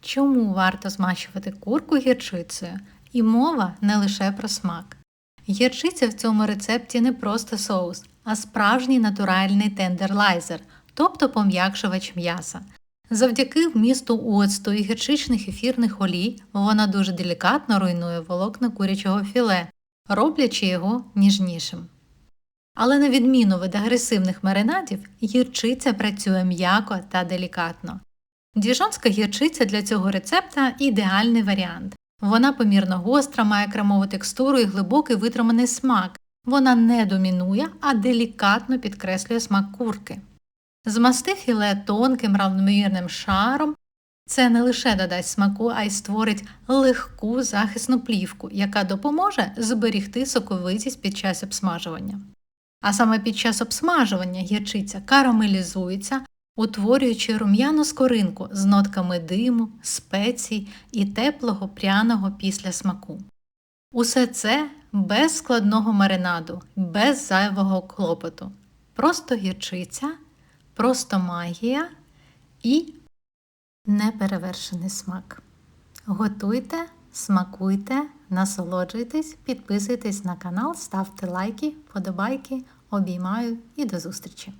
чому варто змащувати курку гірчицею? І мова не лише про смак. Гірчиця в цьому рецепті не просто соус, а справжній натуральний тендерлайзер, тобто пом'якшувач м'яса. Завдяки вмісту оцту і гірчичних ефірних олій вона дуже делікатно руйнує волокна курячого філе, роблячи його ніжнішим. Але на відміну від агресивних маринадів, гірчиця працює м'яко та делікатно. Діжонська гірчиця для цього рецепта ідеальний варіант. Вона помірно гостра, має кремову текстуру і глибокий витриманий смак. Вона не домінує, а делікатно підкреслює смак курки. Змасти філе тонким равномірним шаром. Це не лише додасть смаку, а й створить легку захисну плівку, яка допоможе зберігти соковитість під час обсмажування. А саме під час обсмажування гірчиця карамелізується, утворюючи рум'яну скоринку з нотками диму, спецій і теплого пряного після смаку. Усе це без складного маринаду, без зайвого клопоту. Просто гірчиця, просто магія і неперевершений смак. Готуйте, смакуйте, насолоджуйтесь, підписуйтесь на канал, ставте лайки, подобайки, обіймаю і до зустрічі!